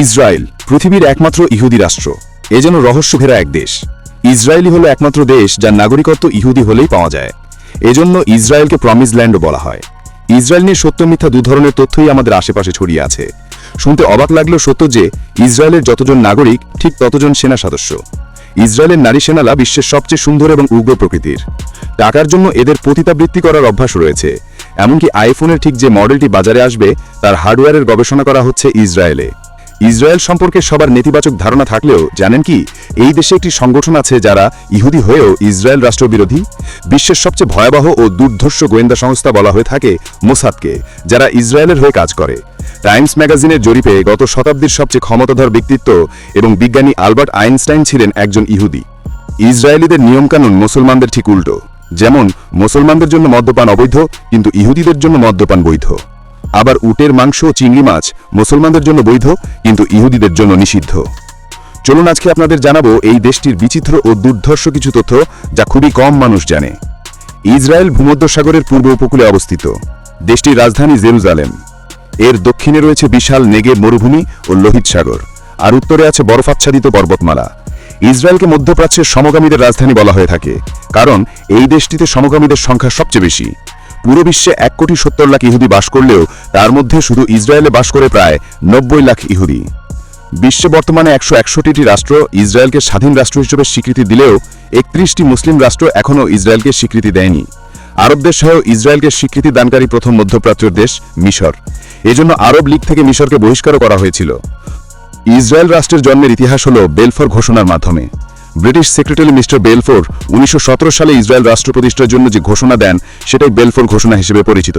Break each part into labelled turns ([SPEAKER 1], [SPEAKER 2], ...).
[SPEAKER 1] Israel পৃথিবীর একমাত্র ইহুদি রাষ্ট্র। এ যেন রহস্য ঘেরা এক দেশ। ইসরায়েলই হলো একমাত্র দেশ যার নাগরিকত্ব ইহুদি হলেই পাওয়া যায়। এজন্য ইসরায়েলকে প্রমিস ল্যান্ডও বলা হয়। ইসরায়েল নিয়ে সত্য মিথ্যা দু ধরনের তথ্যই আমাদের আশেপাশে ছড়িয়ে আছে। শুনতে অবাক লাগলেও সত্য যে, ইসরায়েলের যতজন নাগরিক, ঠিক ততজন সেনা সদস্য। ইসরায়েলের নারী সেনালা বিশ্বের সবচেয়ে সুন্দর এবং উগ্র প্রকৃতির। টাকার জন্য এদের পতিতাবৃত্তি করার অভ্যাস রয়েছে। এমনকি আইফোনের ঠিক যে মডেলটি বাজারে আসবে, তার হার্ডওয়্যারের গবেষণা করা হচ্ছে ইসরায়েলে। ইসরায়েল সম্পর্কে সবার নেতিবাচক ধারণা থাকলেও জানেন কি, এই দেশে একটি সংগঠন আছে যারা ইহুদি হয়েও ইসরায়েল রাষ্ট্রবিরোধী। বিশ্বের সবচেয়ে ভয়াবহ ও দুর্ধর্ষ গোয়েন্দা সংস্থা বলা হয়ে থাকে মোসাদকে, যারা ইসরায়েলের হয়ে কাজ করে। টাইমস ম্যাগাজিনের জরিপে গত শতাব্দীর সবচেয়ে ক্ষমতাধর ব্যক্তিত্ব এবং বিজ্ঞানী আলবার্ট আইনস্টাইন ছিলেন একজন ইহুদি। ইসরায়েলিদের নিয়মকানুন মুসলমানদের ঠিক উল্টো। যেমন, মুসলমানদের জন্য মদ্যপান অবৈধ, কিন্তু ইহুদিদের জন্য মদ্যপান বৈধ। আবার উটের মাংস ও চিংড়ি মাছ মুসলমানদের জন্য বৈধ, কিন্তু ইহুদিদের জন্য নিষিদ্ধ। চলুন আজকে আপনাদের জানাব এই দেশটির বিচিত্র ও দুর্ধর্ষ কিছু তথ্য যা খুবই কম মানুষ জানে। ইসরায়েল ভূমধ্যসাগরের পূর্ব উপকূলে অবস্থিত। দেশটির রাজধানী জেরুজালেম। এর দক্ষিণে রয়েছে বিশাল নেগের মরুভূমি ও লোহিত সাগর, আর উত্তরে আছে বরফাচ্ছাদিত পর্বতমালা। ইসরায়েলকে মধ্যপ্রাচ্যের সমগামীদের রাজধানী বলা হয়ে থাকে, কারণ এই দেশটিতে সমগামীদের সংখ্যা সবচেয়ে বেশি। পুরো বিশ্বে এক কোটি সত্তর লাখ ইহুদি বাস করলেও তার মধ্যে শুধু ইসরায়েলে বাস করে প্রায় নব্বই লাখ ইহুদি। বিশ্বে বর্তমানে একশো একষট্টিটি রাষ্ট্র ইসরায়েলকে স্বাধীন রাষ্ট্র হিসেবে স্বীকৃতি দিলেও একত্রিশটি মুসলিম রাষ্ট্র এখনও ইসরায়েলকে স্বীকৃতি দেয়নি। আরব দেশ সহ ইসরায়েলকে স্বীকৃতি দানকারী প্রথম মধ্যপ্রাচ্যের দেশ মিশর। এজন্য আরব লীগ থেকে মিশরকে বহিষ্কারও করা হয়েছিল। ইসরায়েল রাষ্ট্রের জন্মের ইতিহাস হল বেলফর ঘোষণার মাধ্যমে। ব্রিটিশ সেক্রেটারি মিস্টার বেলফোর উনিশশো সতেরো সালে ইসরায়েল রাষ্ট্র প্রতিষ্ঠার জন্য যে ঘোষণা দেন, সেটাই বেলফোর ঘোষণা হিসেবে পরিচিত।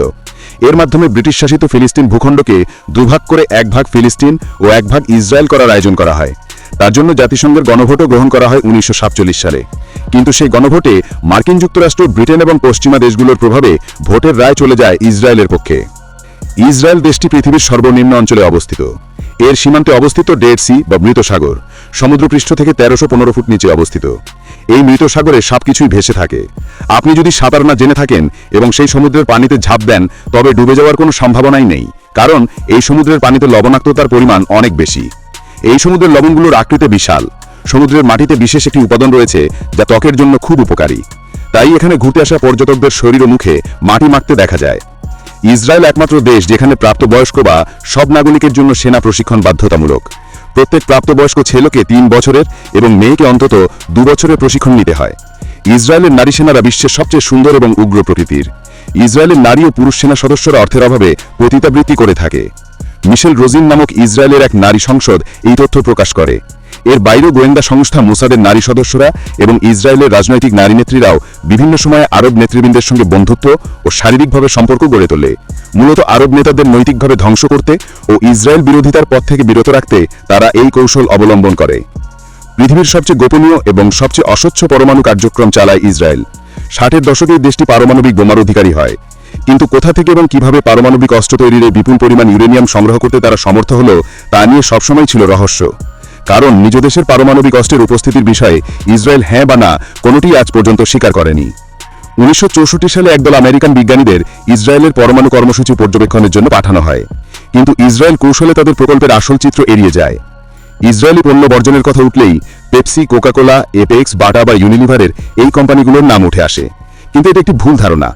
[SPEAKER 1] এর মাধ্যমে ব্রিটিশ শাসিত ফিলিস্তিন ভূখণ্ডকে দুভাগ করে এক ভাগ ফিলিস্তিন ও এক ভাগ ইসরায়েল করার আয়োজন করা হয়। তার জন্য জাতিসংঘের গণভোটও গ্রহণ করা হয় উনিশশো সাতচল্লিশ সালে। কিন্তু সেই গণভোটে মার্কিন যুক্তরাষ্ট্র, ব্রিটেন এবং পশ্চিমা দেশগুলোর প্রভাবে ভোটের রায় চলে যায় ইসরায়েলের পক্ষে। ইসরায়েল দেশটি পৃথিবীর সর্বনিম্ন অঞ্চলে অবস্থিত। এর সীমান্তে অবস্থিত ডেড সি বা মৃত সাগর। সমুদ্রপৃষ্ঠ থেকে তেরোশো পনেরো ফুট নিচে অবস্থিত। এই মৃত সাগরে সবকিছুই ভেসে থাকে। আপনি যদি সাঁতার না জেনে থাকেন এবং সেই সমুদ্রের পানিতে ঝাঁপ দেন, তবে ডুবে যাওয়ার কোনো সম্ভাবনাই নেই, কারণ এই সমুদ্রের পানিতে লবণাক্ততার পরিমাণ অনেক বেশি। এই সমুদ্রের লবণগুলোর আকৃতি বিশাল। সমুদ্রের মাটিতে বিশেষ একটি উপাদান রয়েছে, যা ত্বকের জন্য খুব উপকারী। তাই এখানে ঘুরতে আসা পর্যটকদের শরীর ও মুখে মাটি মাখতে দেখা যায়। ইসরায়েল একমাত্র দেশ যেখানে প্রাপ্তবয়স্ক বা সব নাগরিকের জন্য সেনা প্রশিক্ষণ বাধ্যতামূলক। প্রত্যেক প্রাপ্তবয়স্ক ছেলেকে তিন বছরের এবং মেয়েকে অন্তত দু বছরের প্রশিক্ষণ নিতে হয়। ইসরায়েলের নারী সেনারা বিশ্বের সবচেয়ে সুন্দর এবং উগ্র প্রকৃতির। ইসরায়েলের নারী ও পুরুষ সেনা সদস্যরা অর্থের অভাবে পতিতাবৃত্তি করে থাকে। মিশেল রোজিন নামক ইসরায়েলের এক নারী সংসদ এই তথ্য প্রকাশ করে। এর বাইরেও গোয়েন্দা সংস্থা মোসাদের নারী সদস্যরা এবং ইসরায়েলের রাজনৈতিক নারী নেত্রীরাও বিভিন্ন সময়ে আরব নেতৃবৃন্দের সঙ্গে বন্ধুত্ব ও শারীরিকভাবে সম্পর্ক গড়ে তোলে। মূলত আরব নেতাদের নৈতিকভাবে ধ্বংস করতে ও ইসরায়েল বিরোধিতার পথ থেকে বিরত রাখতে তারা এই কৌশল অবলম্বন করে। পৃথিবীর সবচেয়ে গোপনীয় এবং সবচেয়ে অস্বচ্ছ পরমাণু কার্যক্রম চালায় ইসরায়েল। ষাটের দশকে দেশটি পারমাণবিক বোমার অধিকারী হয়। কিন্তু কোথা থেকে এবং কীভাবে পারমাণবিক অস্ত্র তৈরির বিপুল পরিমাণ ইউরেনিয়াম সংগ্রহ করতে তারা সমর্থ হলো, তা নিয়ে সবসময় ছিল রহস্য। কারণ নিজ দেশের পারমাণবিক অস্ত্রের উপস্থিতির বিষয়ে ইসরায়েল হ্যাঁ বা না কোনোটি আজ পর্যন্ত স্বীকার করেনি। উনিশশো চৌষট্টি সালে একদল আমেরিকান বিজ্ঞানীদের ইসরায়েলের পরমাণু কর্মসূচি পর্যবেক্ষণের জন্য পাঠানো হয়। কিন্তু ইসরায়েল কৌশলে তাদের প্রকল্পের আসল চিত্র এড়িয়ে যায়। ইসরায়েলি পণ্য বর্জনের কথা উঠলেই পেপসি, কোকাকোলা, এপেক্স, বাটা বা ইউনিলিভারের এই কোম্পানিগুলোর নাম উঠে আসে। কিন্তু এটা একটি ভুল ধারণা।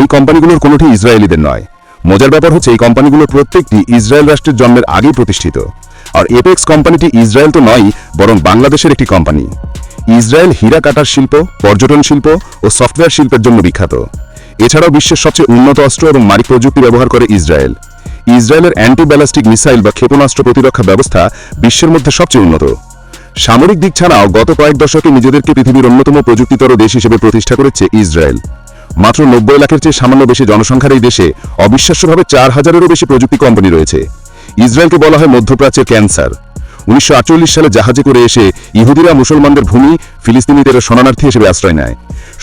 [SPEAKER 1] এই কোম্পানিগুলোর কোনোটি ইসরায়েলিদের নয়। মজার ব্যাপার হচ্ছে এই কোম্পানিগুলোর প্রত্যেকটি ইসরায়েল রাষ্ট্রের জন্মের আগেই প্রতিষ্ঠিত। আর এপেক্স কোম্পানিটি ইসরায়েল তো নয় বরং বাংলাদেশের একটি কোম্পানি। ইসরায়েল হীরা কাটার শিল্প, পর্যটন শিল্প ও সফটওয়্যার শিল্পের জন্য বিখ্যাত। এছাড়াও বিশ্বের সবচেয়ে উন্নত অস্ত্র এবং মারি প্রযুক্তি ব্যবহার করে ইসরায়েল। ইসরায়েলের অ্যান্টি ব্যালাস্টিক মিসাইল বা ক্ষেপণাস্ত্র প্রতিরক্ষা ব্যবস্থা বিশ্বের মধ্যে সবচেয়ে উন্নত। সামরিক দিক ছাড়াও গত কয়েক দশকে নিজেদেরকে পৃথিবীর অন্যতম প্রযুক্তিতর দেশ হিসেবে প্রতিষ্ঠা করেছে ইসরায়েল। মাত্র নব্বই লাখের চেয়ে সামান্য বেশি জনসংখ্যার এই দেশে অবিশ্বাস্যভাবে চার হাজারেরও বেশি প্রযুক্তি কোম্পানি রয়েছে। ইসরায়েলকে বলা হয় মধ্যপ্রাচ্যের ক্যান্সার। উনিশশো আটচল্লিশ সালে জাহাজে করে এসে ইহুদিরা মুসলমানদের ভূমি ফিলিস্তিনিদের শরণার্থী হিসেবে আশ্রয় নেয়।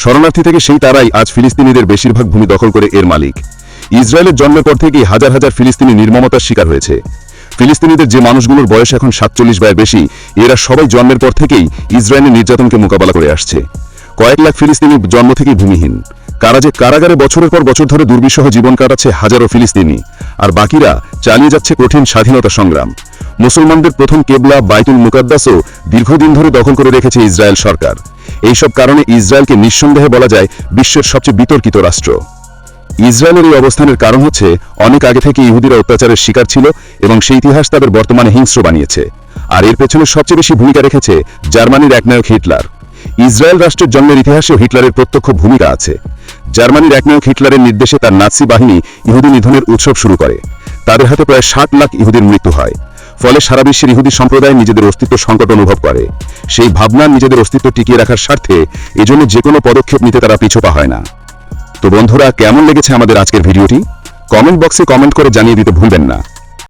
[SPEAKER 1] শরণার্থী থেকে সেই তারাই আজ ফিলিস্তিনিদের বেশিরভাগ ভূমি দখল করে এর মালিক। ইসরায়েলের জন্মের পর থেকেই হাজার হাজার ফিলিস্তিনি নির্মমতার শিকার হয়েছে। ফিলিস্তিনিদের যে মানুষগুলোর বয়স এখন সাতচল্লিশ বায়ের বেশি, এরা সবাই জন্মের পর থেকেই ইসরায়েলের নির্যাতনকে মোকাবেলা করে আসছে। কয়েক লাখ ফিলিস্তিনি জন্ম থেকেই ভূমিহীন। কারা যে কারাগারে বছরের পর বছর ধরে দুর্বিষহ জীবন কাটাচ্ছে হাজারো ফিলিস্তিনি, আর বাকিরা চালিয়ে যাচ্ছে কঠিন স্বাধীনতা সংগ্রাম। মুসলমানদের প্রথম কেবলা বাইতুল মুকাদ্দাসও দীর্ঘদিন ধরে দখল করে রেখেছে ইসরায়েল সরকার। এইসব কারণে ইসরায়েলকে নিঃসন্দেহে বলা যায় বিশ্বের সবচেয়ে বিতর্কিত রাষ্ট্র। ইসরায়েলের এই অবস্থানের কারণ হচ্ছে, অনেক আগে থেকে ইহুদিরা অত্যাচারের শিকার ছিল এবং সেই ইতিহাস তাদের বর্তমানে হিংস্র বানিয়েছে। আর এর পেছনে সবচেয়ে বেশি ভূমিকা রেখেছে জার্মানির একনায়ক হিটলার। ইসরায়েল রাষ্ট্রের জন্মের ইতিহাসেও হিটলারের প্রত্যক্ষ ভূমিকা আছে। জার্মানির একনায়ক হিটলারের নির্দেশে তার নাৎসি বাহিনী ইহুদি নিধনের উৎসব শুরু করে। তাদের হাতে প্রায় ষাট লাখ ইহুদির মৃত্যু হয়। ফলে সারা বিশ্বের ইহুদি সম্প্রদায় নিজেদের অস্তিত্ব সংকট অনুভব করে। সেই ভাবনা নিজেদের অস্তিত্ব টিকিয়ে রাখার স্বার্থে এজন্য যে কোনো পদক্ষেপ নিতে তারা পিছপা হয় না। তো বন্ধুরা, কেমন লেগেছে আমাদের আজকের ভিডিওটি? কমেন্ট বক্সে কমেন্ট করে জানিয়ে দিতে ভুলবেন না।